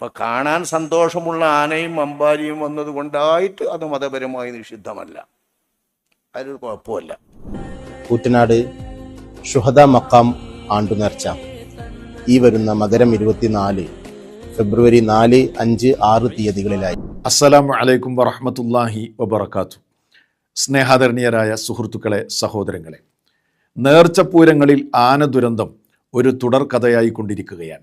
അപ്പം കാണാൻ സന്തോഷമുള്ള ആനയും അമ്പാരിയും വന്നതുകൊണ്ടായിട്ട് അത് മതപരമായി നിഷിദ്ധമല്ല. അതിലൊരു കുഴപ്പമല്ല കൂറ്റനാട് ഷുഹദ മക്കാം ആണ്ടു നേർച്ച. ഈ വരുന്ന മകരം ഇരുപത്തിനാല് ഫെബ്രുവരി നാല് അഞ്ച് ആറ് തീയതികളിലായി. അസ്സലാമു അലൈക്കും വറഹമത്തല്ലാഹി വബർക്കാത്തു സ്നേഹാദരണീയരായ സുഹൃത്തുക്കളെ സഹോദരങ്ങളെ. നേർച്ചപ്പൂരങ്ങളിൽ ആന ദുരന്തം ഒരു തുടർക്കഥയായി കൊണ്ടിരിക്കുകയാണ്.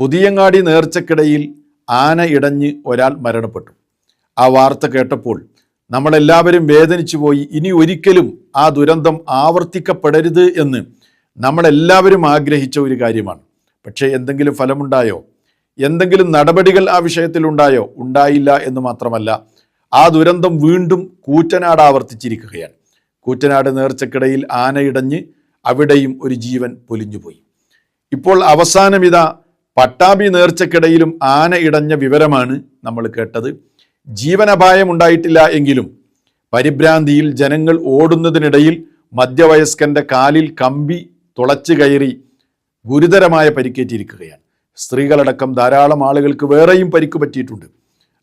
പുതിയങ്ങാടി നേർച്ചക്കിടയിൽ ആന ഇടഞ്ഞ് ഒരാൾ മരണപ്പെട്ടു. ആ വാർത്ത കേട്ടപ്പോൾ നമ്മളെല്ലാവരും വേദനിച്ചു പോയി. ഇനി ഒരിക്കലും ആ ദുരന്തം ആവർത്തിക്കപ്പെടരുത് എന്ന് നമ്മളെല്ലാവരും ആഗ്രഹിച്ച ഒരു കാര്യമാണ്. പക്ഷേ എന്തെങ്കിലും ഫലമുണ്ടായോ? എന്തെങ്കിലും നടപടികൾ ആ വിഷയത്തിൽ ഉണ്ടായോ? ഉണ്ടായില്ല എന്ന് മാത്രമല്ല ആ ദുരന്തം വീണ്ടും കൂറ്റനാട് ആവർത്തിച്ചിരിക്കുകയാണ്. കൂറ്റനാട് നേർച്ചക്കിടയിൽ ആനയിടഞ്ഞ് അവിടെയും ഒരു ജീവൻ പൊലിഞ്ഞുപോയി. ഇപ്പോൾ അവസാനം ഇതാ പട്ടാമ്പി നേർച്ചക്കിടയിലും ആന ഇടഞ്ഞ വിവരമാണ് നമ്മൾ കേട്ടത്. ജീവനപായം ഉണ്ടായിട്ടില്ല എങ്കിലും പരിഭ്രാന്തിയിൽ ജനങ്ങൾ ഓടുന്നതിനിടയിൽ മധ്യവയസ്കന്റെ കാലിൽ കമ്പി തുളച്ചു കയറി ഗുരുതരമായ പരിക്കേറ്റിരിക്കുകയാണ്. സ്ത്രീകളടക്കം ധാരാളം ആളുകൾക്ക് വേറെയും പരിക്ക് പറ്റിയിട്ടുണ്ട്.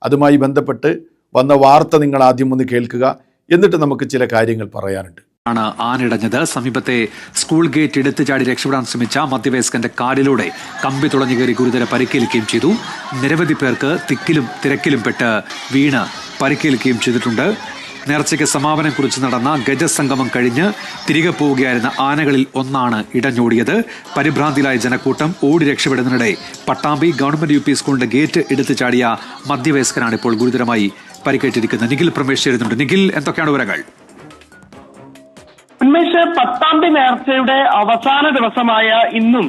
അതുമായി ബന്ധപ്പെട്ട് വന്ന വാർത്ത നിങ്ങൾ ആദ്യം ഒന്ന് കേൾക്കുക. എന്നിട്ട് നമുക്ക് ചില കാര്യങ്ങൾ പറയാനുണ്ട്. ആണ് ആനിടഞ്ഞത് സമീപത്തെ സ്കൂൾ ഗേറ്റ് എടുത്തു ചാടി രക്ഷപ്പെടാൻ ശ്രമിച്ച മധ്യവയസ്കന്റെ കാലിലൂടെ കമ്പി തുളഞ്ഞു കയറി ഗുരുതര പരിക്കേൽക്കുകയും ചെയ്തു. നിരവധി പേർക്ക് തിക്കിലും തിരക്കിലും പെട്ട് വീണ് പരിക്കേൽക്കുകയും ചെയ്തിട്ടുണ്ട്. നേർച്ചയ്ക്ക് സമാപനം കുറിച്ച് നടന്ന ഗജസംഗമം കഴിഞ്ഞ് തിരികെ പോവുകയായിരുന്ന ആനകളിൽ ഒന്നാണ് ഇടഞ്ഞോടിയത്. പരിഭ്രാന്തിയിലായ ജനക്കൂട്ടം ഓടി രക്ഷപ്പെടുന്നതിനിടെ പട്ടാമ്പി ഗവൺമെന്റ് യു പി സ്കൂളിന്റെ ഗേറ്റ് എടുത്തു ചാടിയ മധ്യവയസ്കനാണ് ഇപ്പോൾ ഗുരുതരമായി പരിക്കേറ്റിരിക്കുന്നത്. നിഖിൽ പ്രമേശ് ചേരുന്നുണ്ട്. നിഖിൽ എന്തൊക്കെയാണ് വിവരങ്ങൾ? ഉന്മേഷ് പത്താംതി നേർച്ചയുടെ അവസാന ദിവസമായ ഇന്നും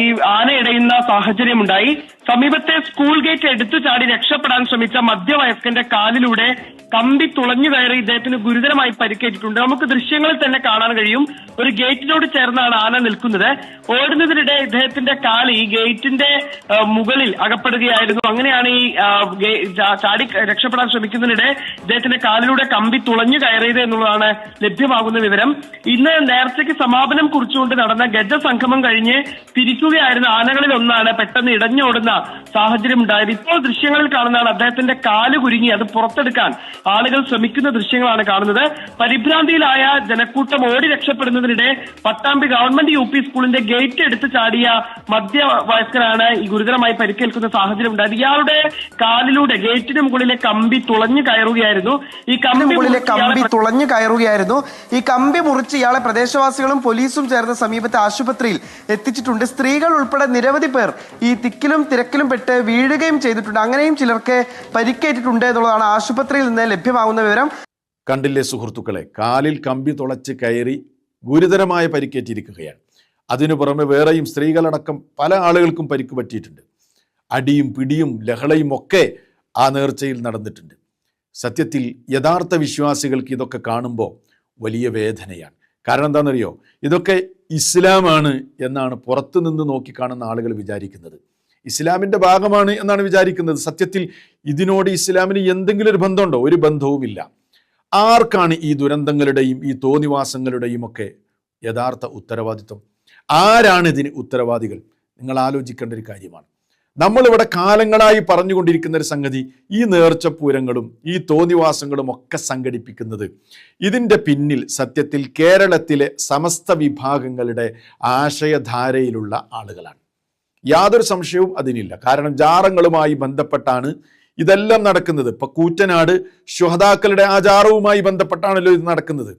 ഈ ആന ഇടയുന്ന സാഹചര്യമുണ്ടായി. സമീപത്തെ സ്കൂൾ ഗേറ്റ് എടുത്തു ചാടി രക്ഷപ്പെടാൻ ശ്രമിച്ച മധ്യവയസ്കന്റെ കാലിലൂടെ കമ്പി തുളഞ്ഞു കയറി ഇദ്ദേഹത്തിന് ഗുരുതരമായി പരിക്കേറ്റിട്ടുണ്ട്. നമുക്ക് ദൃശ്യങ്ങളിൽ തന്നെ കാണാൻ കഴിയും. ഒരു ഗേറ്റിനോട് ചേർന്നാണ് ആന നിൽക്കുന്നത്. ഓടുന്നതിനിടെ ഇദ്ദേഹത്തിന്റെ കാൽ ഈ ഗേറ്റിന്റെ മുകളിൽ അകപ്പെടുകയായിരുന്നു. അങ്ങനെയാണ് ഈ ചാടി രക്ഷപ്പെടാൻ ശ്രമിക്കുന്നതിനിടെ ഇദ്ദേഹത്തിന്റെ കാലിലൂടെ കമ്പി തുളഞ്ഞു കയറിയത് എന്നുള്ളതാണ് ലഭ്യമാകുന്ന വിവരം. ഇന്ന് നേർച്ചയ്ക്ക് സമാപനം കുറിച്ചുകൊണ്ട് നടന്ന ഗജ സംഗമം കഴിഞ്ഞ് തിരിക്കുകയായിരുന്ന ആനകളിൽ ഒന്നാണ് പെട്ടെന്ന് ഇടഞ്ഞോടുന്ന സാഹചര്യം ഉണ്ടായത്. ഇപ്പോൾ ദൃശ്യങ്ങളിൽ കാണുന്നതാണ് അദ്ദേഹത്തിന്റെ കാൽ കുരുങ്ങി അത് പുറത്തെടുക്കാൻ ആളുകൾ ശ്രമിക്കുന്ന ദൃശ്യങ്ങളാണ് കാണുന്നത്. പരിഭ്രാന്തിയിലായ ജനക്കൂട്ടം ഓടി രക്ഷപ്പെടുന്നതിനിടെ പട്ടാമ്പി ഗവൺമെന്റ് യു പി സ്കൂളിന്റെ ഗേറ്റ് എടുത്ത് ചാടിയ മധ്യവയസ്കനാണ് ഈ ഗുരുതരമായി പരിക്കേൽക്കുന്ന സാഹചര്യം ഉണ്ടായത്. ഇയാളുടെ കാലിലൂടെ ഗേറ്റിന് മുകളിലെ കമ്പി തുളഞ്ഞു കയറുകയായിരുന്നു. ഈ കമ്പി മുകളിലെ കമ്പി തുളഞ്ഞു കയറുകയായിരുന്നു. ഈ കമ്പി മുറിച്ച് ഇയാളെ പ്രദേശവാസികളും പോലീസും ചേർന്ന് സമീപത്തെ ആശുപത്രിയിൽ എത്തിച്ചിട്ടുണ്ട്. സ്ത്രീകൾ ഉൾപ്പെടെ നിരവധി പേർ ഈ തിക്കിലും തിരക്കിലും പെട്ട് വീഴുകയും ചെയ്തിട്ടുണ്ട്. അങ്ങനെയും ചിലർക്ക് പരിക്കേറ്റിട്ടുണ്ട് എന്നുള്ളതാണ് ആശുപത്രിയിൽ നിന്ന് ലഭ്യമാകുന്ന വിവരം. കണ്ടില്ലേ സുഹൃത്തുക്കളെ? കാലിൽ കമ്പി തുളച്ച് കയറി ഗുരുതരമായ പരിക്കേറ്റിരിക്കുകയാണ്. അതിനു പുറമെ വേറെയും സ്ത്രീകളടക്കം പല ആളുകൾക്കും പരിക്ക് പറ്റിയിട്ടുണ്ട്. അടിയും പിടിയും ലഹളയും ഒക്കെ ആ നേർച്ചയിൽ നടന്നിട്ടുണ്ട്. സത്യത്തിൽ യഥാർത്ഥ വിശ്വാസികൾക്ക് ഇതൊക്കെ കാണുമ്പോൾ വലിയ വേദനയാണ്. കാരണം എന്താണെന്നറിയോ? ഇതൊക്കെ ഇസ്ലാമാണ് എന്നാണ് പുറത്തുനിന്ന് നോക്കിക്കാണുന്ന ആളുകൾ വിചാരിക്കുന്നത്. ഇസ്ലാമിന്റെ ഭാഗമാണ് എന്നാണ് വിചാരിക്കുന്നത്. സത്യത്തിൽ ഇതിനോട് ഇസ്ലാമിന് എന്തെങ്കിലും ഒരു ബന്ധമുണ്ടോ? ഒരു ബന്ധവുമില്ല. ആർക്കാണ് ഈ ദുരന്തങ്ങളുടെയും ഈ തോന്നിവാസങ്ങളുടെയും ഒക്കെ യഥാർത്ഥ ഉത്തരവാദിത്വം? ആരാണ് ഇതിന് ഉത്തരവാദികൾ? നിങ്ങൾ ആലോചിക്കേണ്ട ഒരു കാര്യമാണ്. നമ്മളിവിടെ കാലങ്ങളായി പറഞ്ഞുകൊണ്ടിരിക്കുന്ന ഒരു സംഗതി ഈ നേർച്ചപ്പൂരങ്ങളും ഈ തോന്നിവാസങ്ങളും ഒക്കെ സംഘടിപ്പിക്കുന്നത് ഇതിന്റെ പിന്നിൽ സത്യത്തിൽ കേരളത്തിലെ സമസ്ത വിഭാഗങ്ങളുടെ ആശയധാരയിലുള്ള ആളുകളാണ്. യാതൊരു സംശയവും അതിനില്ല. കാരണം ജാറങ്ങളുമായി ബന്ധപ്പെട്ടാണ് ഇതെല്ലാം നടക്കുന്നത്. ഇപ്പൊ കൂറ്റനാട് ശുഹതാക്കളുടെ ആചാരവുമായി ബന്ധപ്പെട്ടാണല്ലോ ഇത് നടക്കുന്നത്.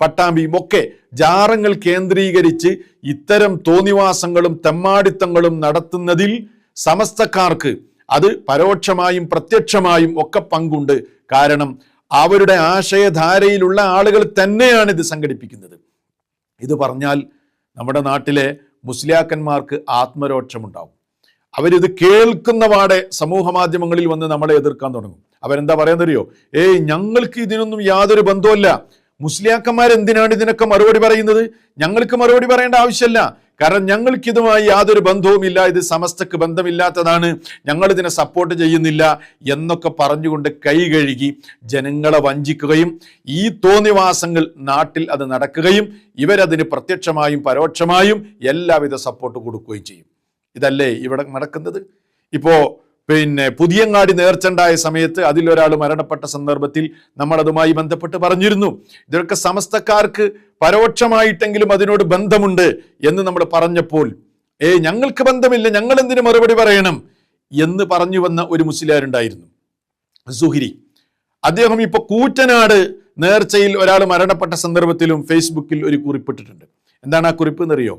പട്ടാമ്പിയും ഒക്കെ ജാറങ്ങൾ കേന്ദ്രീകരിച്ച് ഇത്തരം തോന്നിവാസങ്ങളും തെമ്മാടിത്തങ്ങളും നടത്തുന്നതിൽ സമസ്തക്കാർക്ക് അത് പരോക്ഷമായും പ്രത്യക്ഷമായും ഒക്കെ പങ്കുണ്ട്. കാരണം അവരുടെ ആശയധാരയിലുള്ള ആളുകൾ തന്നെയാണ് ഇത് സംഘടിപ്പിക്കുന്നത്. ഇത് പറഞ്ഞാൽ നമ്മുടെ നാട്ടിലെ മുസ്ലിയാക്കന്മാർക്ക് ആത്മരോക്ഷമുണ്ടാവും. അവരിത് കേൾക്കുന്ന പാടെ സമൂഹ മാധ്യമങ്ങളിൽ വന്ന് നമ്മളെ എതിർക്കാൻ തുടങ്ങും. അവരെന്താ പറയുന്നറിയോ ഏയ് ഞങ്ങൾക്ക് ഇതിനൊന്നും യാതൊരു ബന്ധവുമല്ല. മുസ്ലിയാക്കന്മാർ എന്തിനാണ് ഇതിനൊക്കെ മറുപടി പറയുന്നത്? ഞങ്ങൾക്ക് മറുപടി പറയേണ്ട ആവശ്യമില്ല. കാരണം ഞങ്ങൾക്കിതുമായി യാതൊരു ബന്ധവുമില്ല ഇത് സമസ്തക്ക് ബന്ധമില്ലാത്തതാണ് ഞങ്ങൾ ഇതിനെ സപ്പോർട്ട് ചെയ്യുന്നില്ല എന്നൊക്കെ പറഞ്ഞുകൊണ്ട് കൈ കഴുകി ജനങ്ങളെ വഞ്ചിക്കുകയും ഈ തോന്നിവാസങ്ങൾ നാട്ടിൽ അത് നടക്കുകയും ഇവരതിന് പ്രത്യക്ഷമായും പരോക്ഷമായും എല്ലാവിധ സപ്പോർട്ട് കൊടുക്കുകയും ചെയ്യും. ഇതല്ലേ ഇവിടെ നടക്കുന്നത്? ഇപ്പോ പിന്നെ പുതിയങ്ങാടി നേർച്ചണ്ടായ സമയത്ത് അതിലൊരാൾ മരണപ്പെട്ട സന്ദർഭത്തിൽ നമ്മൾ അതുമായി ബന്ധപ്പെട്ട് പറഞ്ഞിരുന്നു. ഇതൊക്കെ സമസ്തക്കാർക്ക് പരോക്ഷമായിട്ടെങ്കിലും അതിനോട് ബന്ധമുണ്ട് എന്ന് നമ്മൾ പറഞ്ഞപ്പോൾ ഏ ഞങ്ങൾക്ക് ബന്ധമില്ല ഞങ്ങൾ എന്തിനു മറുപടി പറയണം? എന്ന് പറഞ്ഞു വന്ന ഒരു മുസ്ലിയാരുണ്ടായിരുന്നു സുഹിരി. അദ്ദേഹം ഇപ്പൊ കൂറ്റനാട് നേർച്ചയിൽ ഒരാൾ മരണപ്പെട്ട സന്ദർഭത്തിലും ഫേസ്ബുക്കിൽ ഒരു കുറിപ്പിട്ടിട്ടുണ്ട് എന്താണ് ആ കുറിപ്പ് എന്നറിയോ?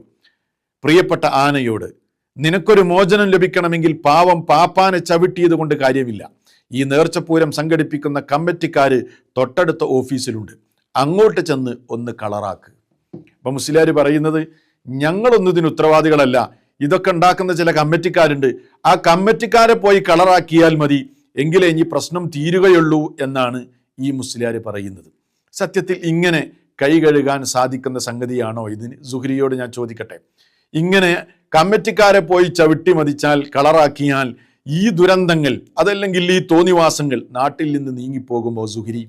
പ്രിയപ്പെട്ട ആനയോട്. നിനക്കൊരു മോചനം ലഭിക്കണമെങ്കിൽ പാവം പാപ്പാനെ ചവിട്ടിയത് കൊണ്ട് കാര്യമില്ല. ഈ നേർച്ചപ്പൂരം സംഘടിപ്പിക്കുന്ന കമ്മിറ്റിക്കാർ തൊട്ടടുത്ത ഓഫീസിലുണ്ട്. അങ്ങോട്ട് ചെന്ന് ഒന്ന് കളറാക്ക്. അപ്പം മുസ്ലിയാർ പറയുന്നത് ഞങ്ങളൊന്നും ഇതിന് ഉത്തരവാദികളല്ല. ഇതൊക്കെ ഉണ്ടാക്കുന്ന ചില കമ്മിറ്റിക്കാരുണ്ട്. ആ കമ്മിറ്റിക്കാരെ പോയി കളറാക്കിയാൽ മതി. എങ്കിലേ ഇനി പ്രശ്നം തീരുകയുള്ളൂ എന്നാണ് ഈ മുസ്ലിയാർ പറയുന്നത്. സത്യത്തിൽ ഇങ്ങനെ കൈ കഴുകാൻ സാധിക്കുന്ന സംഗതിയാണോ? ഇതിന് സുഹരിയോട് ഞാൻ ചോദിക്കട്ടെ. ഇങ്ങനെ കമ്മിറ്റിക്കാരെ പോയി ചവിട്ടി മതിച്ചാൽ കളറാക്കിയാൽ ഈ ദുരന്തങ്ങൾ അതല്ലെങ്കിൽ ഈ തോന്നിവാസങ്ങൾ നാട്ടിൽ നിന്ന് നീങ്ങിപ്പോകുമോ സുഹിരി?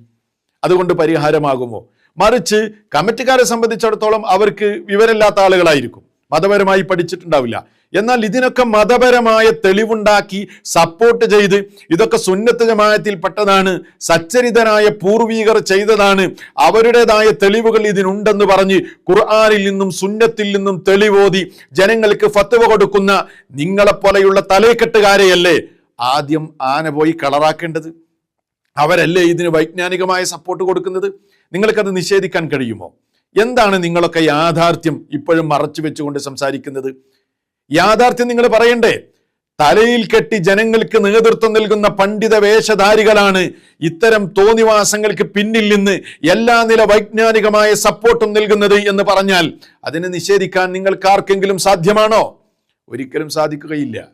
അതുകൊണ്ട് പരിഹാരമാകുമോ? മറിച്ച് കമ്മിറ്റിക്കാരെ സംബന്ധിച്ചിടത്തോളം അവർക്ക് വിവരമില്ലാത്ത ആളുകളായിരിക്കും. മതപരമായി പഠിച്ചിട്ടുണ്ടാവില്ല. എന്നാൽ ഇതിനൊക്കെ മതപരമായ തെളിവുണ്ടാക്കി സപ്പോർട്ട് ചെയ്ത് ഇതൊക്കെ സുന്നത്ത് ജമായത്തിൽപ്പെട്ടതാണ് സച്ചരിതനായ പൂർവീകർ ചെയ്തതാണ് അവരുടേതായ തെളിവുകൾ ഇതിനുണ്ടെന്ന് പറഞ്ഞ് ഖുർആാനിൽ നിന്നും സുന്നത്തിൽ നിന്നും തെളിവോതി ജനങ്ങൾക്ക് ഫത്തുവ കൊടുക്കുന്ന നിങ്ങളെപ്പോലെയുള്ള തലേക്കെട്ടുകാരെയല്ലേ ആദ്യം ആന പോയി കളറാക്കേണ്ടത്? അവരല്ലേ ഇതിന് വൈജ്ഞാനികമായ സപ്പോർട്ട് കൊടുക്കുന്നത്? നിങ്ങൾക്കത് നിഷേധിക്കാൻ കഴിയുമോ? എന്താണ് നിങ്ങളൊക്കെ യാഥാർത്ഥ്യം ഇപ്പോഴും മറച്ചു വെച്ചുകൊണ്ട് സംസാരിക്കുന്നത്? യാഥാർത്ഥ്യം നിങ്ങൾ പറയണ്ടേ? തലയിൽ കെട്ടി ജനങ്ങൾക്ക് നേതൃത്വം നൽകുന്ന പണ്ഡിത വേഷധാരികളാണ് ഇത്തരം തോന്നിവാസങ്ങൾക്ക് പിന്നിൽ നിന്ന് എല്ലാ നില വൈജ്ഞാനികമായ സപ്പോർട്ടും നൽകുന്നത് എന്ന് പറഞ്ഞാൽ അതിനെ നിഷേധിക്കാൻ നിങ്ങൾക്ക് ആർക്കെങ്കിലും സാധ്യമാണോ? ഒരിക്കലും സാധിക്കുകയില്ല.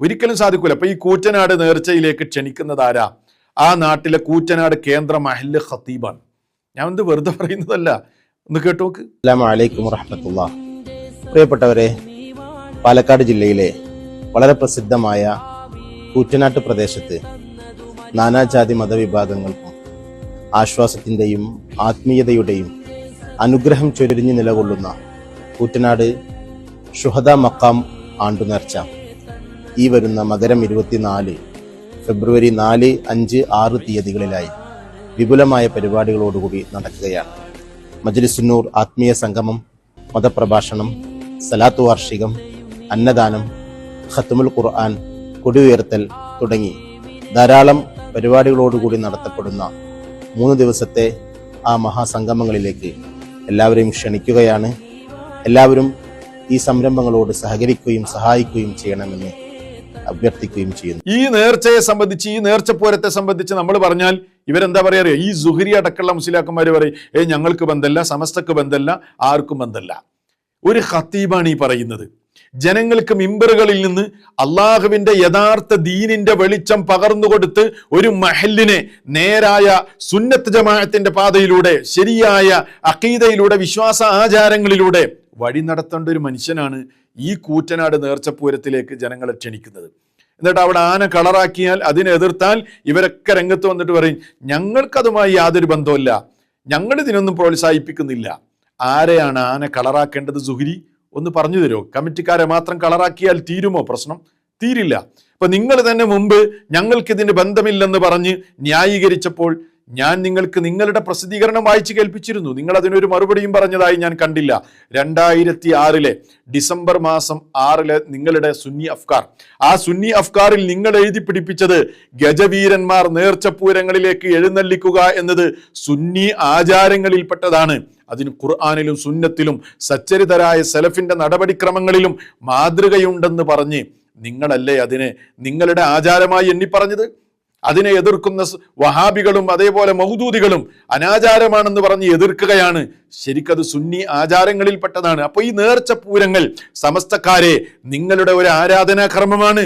ഒരിക്കലും സാധിക്കൂല. അപ്പൊ ഈ കൂറ്റനാട് നേർച്ചയിലേക്ക് ക്ഷണിക്കുന്നതാരാ ആ നാട്ടിലെ കൂറ്റനാട് കേന്ദ്ര മഹല്ല് ഖത്തീബാണ്. ഞാൻ എന്ത് വെറുതെ പറയുന്നതല്ല. ഒന്ന് കേട്ടോക്ക് അസ്സാം വലൈക്കും വറഹമത്തുള്ള പ്രിയപ്പെട്ടവരെ പാലക്കാട് ജില്ലയിലെ വളരെ പ്രസിദ്ധമായ കൂറ്റനാട്ട് പ്രദേശത്ത് നാനാജാതി മതവിഭാഗങ്ങൾക്കും ആശ്വാസത്തിന്റെയും ആത്മീയതയുടെയും അനുഗ്രഹം ചൊരിഞ്ഞു നിലകൊള്ളുന്ന കൂറ്റനാട് ഷുഹദ മക്കാം ആണ്ടുനേർച്ച. ഈ വരുന്ന മകരം ഇരുപത്തിനാല് ഫെബ്രുവരി നാല് അഞ്ച് ആറ് തീയതികളിലായി വിപുലമായ പരിപാടികളോടുകൂടി നടക്കുകയാണ്. മജ്ലിസുന്നൂർ ആത്മീയ സംഗമം മതപ്രഭാഷണം സലാത്തു വാർഷികം അന്നദാനം ഖത്തുമുൽ ഖുർആൻ കൊടിയുയർത്തൽ തുടങ്ങി. ധാരാളം പരിപാടികളോടുകൂടി നടത്തപ്പെടുന്ന മൂന്ന് ദിവസത്തെ ആ മഹാസംഗമങ്ങളിലേക്ക് എല്ലാവരെയും ക്ഷണിക്കുകയാണ്. എല്ലാവരും ഈ സംരംഭങ്ങളോട് സഹകരിക്കുകയും സഹായിക്കുകയും ചെയ്യണമെന്ന് അഭ്യർത്ഥിക്കുകയും ചെയ്യുന്നു. ഈ നേർച്ചയെ സംബന്ധിച്ച് ഈ നേർച്ചപ്പൂരത്തെ സംബന്ധിച്ച് നമ്മൾ പറഞ്ഞാൽ ഇവരെന്താ പറയുക അറിയോ? ഈ സുഹരി അടക്കമുള്ള മുസ്ലിയാക്കന്മാർ പറയും ഏ ഞങ്ങൾക്ക് ബന്ധല്ല സമസ്തക്ക് ബന്ധല്ല ആർക്കും ബന്ധല്ല ഒരു ഖത്തീബാണ് ഈ പറയുന്നത്. ജനങ്ങൾക്ക് മിമ്പറുകളിൽ നിന്ന് അള്ളാഹുവിന്റെ യഥാർത്ഥ ദീനിന്റെ വെളിച്ചം പകർന്നു കൊടുത്ത് ഒരു മഹലിനെ നേരായ സുന്നത്ത് ജമാഅത്തിന്റെ പാതയിലൂടെ ശരിയായ അക്കീതയിലൂടെ വിശ്വാസ ആചാരങ്ങളിലൂടെ വഴി നടത്തേണ്ട ഒരു മനുഷ്യനാണ് ഈ കൂറ്റനാട് നേർച്ചപ്പൂരത്തിലേക്ക് ജനങ്ങളെ ക്ഷണിക്കുന്നത്. എന്നിട്ട് അവിടെ ആന കളറാക്കിയാൽ അതിനെ എതിർത്താൽ ഇവരൊക്കെ രംഗത്ത് വന്നിട്ട് പറയും ഞങ്ങൾക്കതുമായി യാതൊരു ബന്ധമില്ല ഞങ്ങൾ ഇതിനൊന്നും പ്രോത്സാഹിപ്പിക്കുന്നില്ല. ആരെയാണ് ആന കളറാക്കേണ്ടത് സുഹരി? ഒന്ന് പറഞ്ഞു തരുമോ? കമ്മിറ്റിക്കാരെ മാത്രം കളറാക്കിയാൽ തീരുമോ പ്രശ്നം? തീരില്ല. അപ്പൊ നിങ്ങൾ തന്നെ മുമ്പ് ഞങ്ങൾക്ക് ഇതിന് ബന്ധമില്ലെന്ന് പറഞ്ഞ് ന്യായീകരിച്ചപ്പോൾ ഞാൻ നിങ്ങൾക്ക് നിങ്ങളുടെ പ്രസിദ്ധീകരണം വായിച്ചു കേൾപ്പിച്ചിരുന്നു. നിങ്ങൾ അതിനൊരു മറുപടിയും പറഞ്ഞതായി ഞാൻ കണ്ടില്ല. രണ്ടായിരത്തി ആറിലെ ഡിസംബർ മാസം ആറിലെ നിങ്ങളുടെ സുന്നി അഫ്കാർ. ആ സുന്നി അഫ്കാറിൽ നിങ്ങൾ എഴുതി പിടിപ്പിച്ചത് ഗജവീരന്മാർ നേർച്ചപ്പൂരങ്ങളിലേക്ക് എഴുന്നള്ളിക്കുക എന്നത് സുന്നി ആചാരങ്ങളിൽപ്പെട്ടതാണ്. അതിന് ഖുർആാനിലും സുന്നത്തിലും സച്ചരിതരായ സെലഫിന്റെ നടപടിക്രമങ്ങളിലും മാതൃകയുണ്ടെന്ന് പറഞ്ഞ് നിങ്ങളല്ലേ അതിനെ നിങ്ങളുടെ ആചാരമായി എണ്ണി പറഞ്ഞത് അതിനെ എതിർക്കുന്ന വഹാബികളും അതേപോലെ മൗദൂദികളും അനാചാരമാണെന്ന് പറഞ്ഞ് എതിർക്കുകയാണ്. ശരിക്കത് സുന്നി ആചാരങ്ങളിൽപ്പെട്ടതാണ്. അപ്പോൾ ഈ നേർച്ച പൂരങ്ങൾ സമസ്തക്കാരെ നിങ്ങളുടെ ഒരു ആരാധനാക്രമമാണ്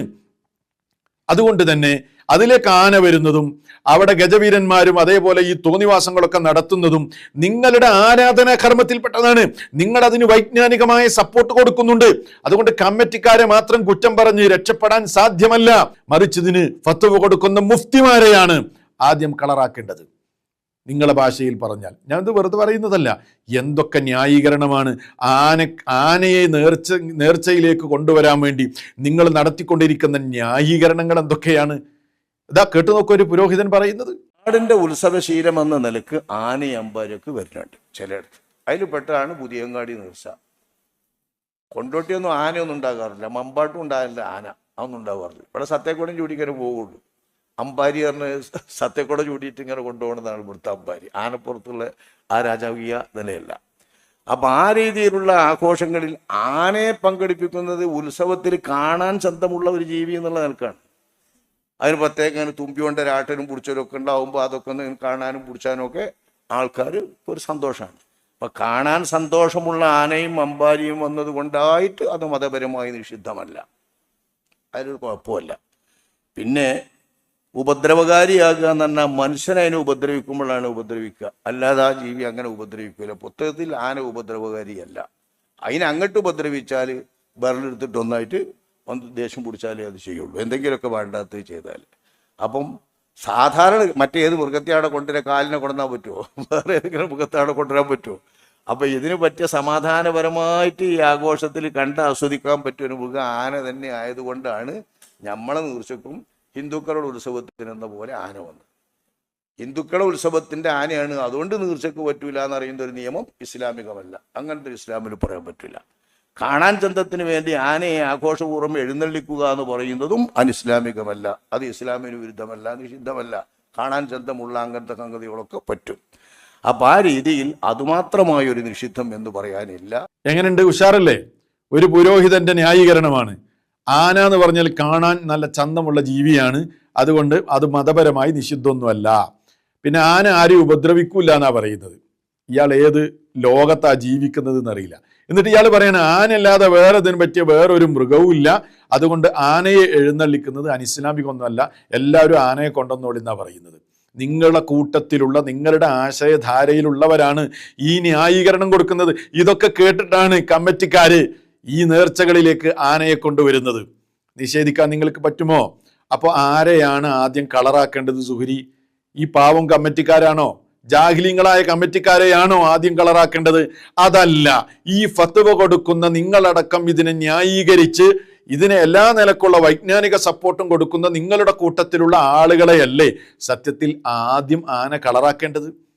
അതുകൊണ്ട് തന്നെ അതിലേക്ക് ആന വരുന്നതും അവിടെ ഗജവീരന്മാരും അതേപോലെ ഈ തോന്നിവാസങ്ങളൊക്കെ നടത്തുന്നതും നിങ്ങളുടെ ആരാധനാ കർമ്മത്തിൽപ്പെട്ടതാണ്. നിങ്ങൾ അതിന് വൈജ്ഞാനികമായ സപ്പോർട്ട് കൊടുക്കുന്നുണ്ട്. അതുകൊണ്ട് കമ്മിറ്റിക്കാരെ മാത്രം കുറ്റം പറഞ്ഞ് രക്ഷപ്പെടാൻ സാധ്യമല്ല. മറിച്ച് ഇതിന് ഫത്തുവ കൊടുക്കുന്ന മുഫ്തിമാരെയാണ് ആദ്യം കളറാക്കേണ്ടത്. നിങ്ങളെ ഭാഷയിൽ പറഞ്ഞാൽ. ഞാനത് വെറുതെ പറയുന്നതല്ല. എന്തൊക്കെ ന്യായീകരണമാണ് ആന ആനയെ നേർച്ച നേർച്ചയിലേക്ക് കൊണ്ടുവരാൻ വേണ്ടി നിങ്ങൾ നടത്തിക്കൊണ്ടിരിക്കുന്ന ന്യായീകരണങ്ങൾ എന്തൊക്കെയാണ്? ഇതാ കേട്ടു നോക്കൂ ഒരു പുരോഹിതൻ പറയുന്നത്. നാടിന്റെ ഉത്സവശീലം എന്ന നിലയ്ക്ക് ആനയമ്പാരൊക്കെ വരുന്നുണ്ട് ചിലയിടത്ത്. അതിൽ പെട്ടതാണ് പുതിയങ്ങാടി നിർസ കൊണ്ടോട്ടിയൊന്നും ആനയൊന്നും ഉണ്ടാകാറില്ല. മമ്പാട്ടും ഉണ്ടാകില്ല ആന. അതൊന്നും ഉണ്ടാകാറില്ല. ഇവിടെ സത്യക്കോടം ചൂടിക്കാനും പോകുള്ളൂ അമ്പാരി പറഞ്ഞ് സത്യക്കോടം ചൂടിയിട്ട് ഇങ്ങനെ കൊണ്ടുപോകണതാണ് ഇവിടുത്തെ അമ്പാരി. ആനപ്പുറത്തുള്ള ആ രാജാവീയ നിലയല്ല. അപ്പം ആ രീതിയിലുള്ള ആഘോഷങ്ങളിൽ ആനയെ പങ്കെടുപ്പിക്കുന്നത് ഉത്സവത്തിൽ കാണാൻ ചന്തമുള്ള ഒരു ജീവി എന്നുള്ള നിലക്കാണ്. അതിന് പ്രത്യേകം ഇങ്ങനെ തുമ്പി കൊണ്ട് രാട്ടനും പിടിച്ചാലും ഒക്കെ ഉണ്ടാവുമ്പോൾ അതൊക്കെ ഒന്ന് കാണാനും പിടിച്ചാനും ഒക്കെ ആൾക്കാർ ഒരു സന്തോഷമാണ് അപ്പം കാണാൻ സന്തോഷമുള്ള ആനയും അമ്പാരിയും വന്നത് കൊണ്ടായിട്ട് അത് മതപരമായി നിഷിദ്ധമല്ല. അതിലൊരു കുഴപ്പമല്ല പിന്നെ ഉപദ്രവകാരിയാകുക എന്ന് പറഞ്ഞാൽ മനുഷ്യനെ അതിനെ ഉപദ്രവിക്കുമ്പോഴാണ് ഉപദ്രവിക്കുക. അല്ലാതെ ആ ജീവി അങ്ങനെ ഉപദ്രവിക്കില്ല പുസ്തകത്തിൽ ആന ഉപദ്രവകാരിയല്ല. അതിനെ അങ്ങോട്ട് ഉപദ്രവിച്ചാൽ ബെറലെടുത്തിട്ട് ഒന്നായിട്ട് ഒന്ന് ദേഷ്യം പിടിച്ചാലേ അത് ചെയ്യുള്ളൂ. എന്തെങ്കിലുമൊക്കെ വേണ്ടാത്ത ചെയ്താൽ അപ്പം സാധാരണ മറ്റേത് മൃഗത്തെയാണ് കൊണ്ടുവരാൻ കാലിനെ കൊണ്ടുവന്നാൽ പറ്റുമോ വേറെ ഏതെങ്കിലും മൃഗത്തെ അവിടെ കൊണ്ടുവരാൻ പറ്റുമോ അപ്പം ഇതിന് പറ്റിയ സമാധാനപരമായിട്ട് ഈ ആഘോഷത്തിൽ കണ്ട് ആസ്വദിക്കാൻ പറ്റിയ ഒരു മൃഗം ആന തന്നെ ആയതുകൊണ്ടാണ് നമ്മളെ നിർച്ചക്കും ഹിന്ദുക്കളുടെ ഉത്സവത്തിനെന്ന പോലെ ആന വന്നത്. ഹിന്ദുക്കളുടെ ഉത്സവത്തിന്റെ ആനയാണ്. അതുകൊണ്ട് നീർച്ചക്ക് പറ്റൂല എന്ന് അറിയുന്ന ഒരു നിയമം ഇസ്ലാമികമല്ല. അങ്ങനത്തെ ഇസ്ലാമിൽ പറയാൻ പറ്റില്ല കാണാൻ ചന്തത്തിന് വേണ്ടി ആനയെ ആഘോഷപൂർവം എഴുന്നള്ളിക്കുക എന്ന് പറയുന്നതും അനിസ്ലാമികമല്ല. അത് ഇസ്ലാമിന് വിരുദ്ധമല്ല നിഷിദ്ധമല്ല. കാണാൻ ചന്തമുള്ള അങ്ങനത്തെ സംഗതികളൊക്കെ പറ്റും. അപ്പം ആ രീതിയിൽ അതുമാത്രമായ ഒരു നിഷിദ്ധം എന്ന് പറയാനില്ല. എങ്ങനെയുണ്ട്? ഉഷാറല്ലേ? ഒരു പുരോഹിതന്റെ ന്യായീകരണമാണ്. ആന എന്ന് പറഞ്ഞാൽ കാണാൻ നല്ല ചന്തമുള്ള ജീവിയാണ്. അതുകൊണ്ട് അത് മതപരമായി നിഷിദ്ധമൊന്നുമല്ല. പിന്നെ ആന ആരെയും ഉപദ്രവിക്കൂല എന്നാണ് പറയുന്നത്. ഇയാൾ ഏത് ലോകത്താ ജീവിക്കുന്നത് എന്നറിയില്ല എന്നിട്ട് ഇയാൾ പറയണ ആനയല്ലാതെ വേറെ ഇതിന് പറ്റിയ വേറൊരു മൃഗവും ഇല്ല. അതുകൊണ്ട് ആനയെ എഴുന്നള്ളിക്കുന്നത് അനിസ്ലാമികമൊന്നുമല്ല എല്ലാവരും ആനയെ കൊണ്ടുവന്നോളിന്നാ പറയുന്നത്. നിങ്ങളുടെ കൂട്ടത്തിലുള്ള നിങ്ങളുടെ ആശയധാരയിലുള്ളവരാണ് ഈ ന്യായീകരണം കൊടുക്കുന്നത്. ഇതൊക്കെ കേട്ടിട്ടാണ് കമ്മിറ്റിക്കാര് ഈ നേർച്ചകളിലേക്ക് ആനയെ കൊണ്ടുവരുന്നത്. നിഷേധിക്കാൻ നിങ്ങൾക്ക് പറ്റുമോ? അപ്പോൾ ആരെയാണ് ആദ്യം കളറാക്കേണ്ടത് സുഹരി? ഈ പാവം കമ്മിറ്റിക്കാരാണോ? ജാഹിലിങ്ങളായ കമ്മിറ്റിക്കാരെയാണോ ആദ്യം കളറാക്കേണ്ടത്? അതല്ല. ഈ ഫത്തുവ കൊടുക്കുന്ന നിങ്ങളടക്കം ഇതിനെ ന്യായീകരിച്ച് ഇതിനെ എല്ലാ നിലക്കുള്ള വൈജ്ഞാനിക സപ്പോർട്ടും കൊടുക്കുന്ന നിങ്ങളുടെ കൂട്ടത്തിലുള്ള ആളുകളെയല്ലേ സത്യത്തിൽ ആദ്യം ആന കളറാക്കേണ്ടത്?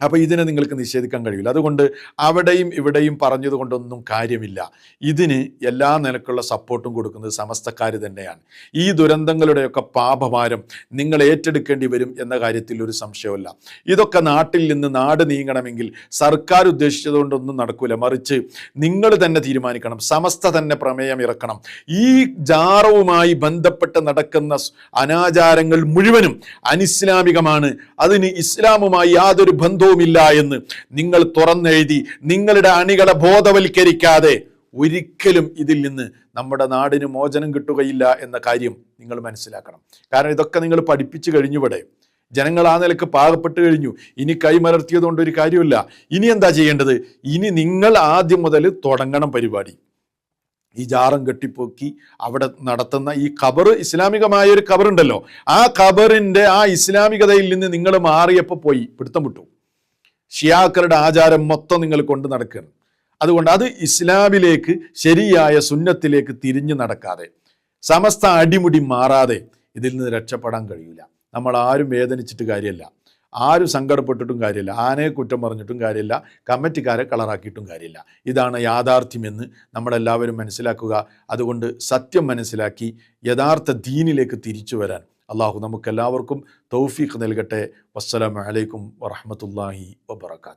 അപ്പൊ ഇതിനെ നിങ്ങൾക്ക് നിഷേധിക്കാൻ കഴിയില്ല. അതുകൊണ്ട് അവിടെയും ഇവിടെയും പറഞ്ഞത് കൊണ്ടൊന്നും കാര്യമില്ല. ഇതിന് എല്ലാ നിലക്കുള്ള സപ്പോർട്ടും കൊടുക്കുന്നത് സമസ്തക്കാർ തന്നെയാണ്. ഈ ദുരന്തങ്ങളുടെയൊക്കെ പാപഭാരം നിങ്ങൾ ഏറ്റെടുക്കേണ്ടി വരും എന്ന കാര്യത്തിൽ ഒരു സംശയമില്ല ഇതൊക്കെ നാട്ടിൽ നിന്ന് നാട് നീങ്ങണമെങ്കിൽ സർക്കാർ ഉദ്ദേശിച്ചതുകൊണ്ടൊന്നും നടക്കില്ല മറിച്ച് നിങ്ങൾ തന്നെ തീരുമാനിക്കണം. സമസ്ത തന്നെ പ്രമേയം ഇറക്കണം. ഈ ജാറവുമായി ബന്ധപ്പെട്ട് നടക്കുന്ന അനാചാരങ്ങൾ മുഴുവനും അനിസ്ലാമികമാണ്. അതിന് ഇസ്ലാമുമായി യാതൊരു ബന്ധവുമില്ല എന്ന് നിങ്ങൾ തുറന്നെഴുതി നിങ്ങളുടെ അണികളെ ബോധവൽക്കരിക്കാതെ ഒരിക്കലും ഇതിൽ നിന്ന് നമ്മുടെ നാടിന് മോചനം കിട്ടുകയില്ല എന്ന കാര്യം നിങ്ങൾ മനസ്സിലാക്കണം. കാരണം ഇതൊക്കെ നിങ്ങൾ പഠിപ്പിച്ചു കഴിഞ്ഞിവിടെ. ജനങ്ങൾ ആ നിലയ്ക്ക് പാകപ്പെട്ട് കഴിഞ്ഞു. ഇനി കൈമലർത്തിയതുകൊണ്ട് ഒരു കാര്യമില്ല ഇനി എന്താ ചെയ്യേണ്ടത്? ഇനി നിങ്ങൾ ആദ്യം മുതൽ തുടങ്ങണം പരിപാടി. ഈ ജാറം കെട്ടിപ്പൊക്കി അവിടെ നടത്തുന്ന ഈ ഖബർ ഇസ്ലാമികമായ ഒരു ഖബറുണ്ടല്ലോ. ആ ഖബറിന്റെ ആ ഇസ്ലാമികതയിൽ നിന്ന് നിങ്ങൾ മാറിയപ്പോൾ പോയി പിടുത്തം വിട്ടു. ഷിയാക്കളുടെ ആചാരം മൊത്തം നിങ്ങൾ കൊണ്ട് നടക്കുകയാണ്. അതുകൊണ്ട് അത് ഇസ്ലാമിലേക്ക് ശരിയായ സുന്നത്തിലേക്ക് തിരിഞ്ഞു നടക്കാതെ സമസ്ത അടിമുടി മാറാതെ ഇതിൽ നിന്ന് രക്ഷപ്പെടാൻ കഴിയില്ല. നമ്മൾ ആരും വേദനിച്ചിട്ട് കാര്യമല്ല. ആരും സങ്കടപ്പെട്ടിട്ടും കാര്യമില്ല. ആനയെ കുറ്റം പറഞ്ഞിട്ടും കാര്യമില്ല. കമ്മിറ്റിക്കാരെ കളറാക്കിയിട്ടും കാര്യമില്ല. ഇതാണ് യാഥാർത്ഥ്യമെന്ന് നമ്മളെല്ലാവരും മനസ്സിലാക്കുക. അതുകൊണ്ട് സത്യം മനസ്സിലാക്കി യഥാർത്ഥ ദീനിലേക്ക് തിരിച്ചു വരാൻ അള്ളാഹു നമുക്കെല്ലാവർക്കും തൗഫീഖ് നൽകട്ടെ. വസ്സലാമലൈക്കും വറഹമത്തല്ലാഹി വബർക്കാത്ത്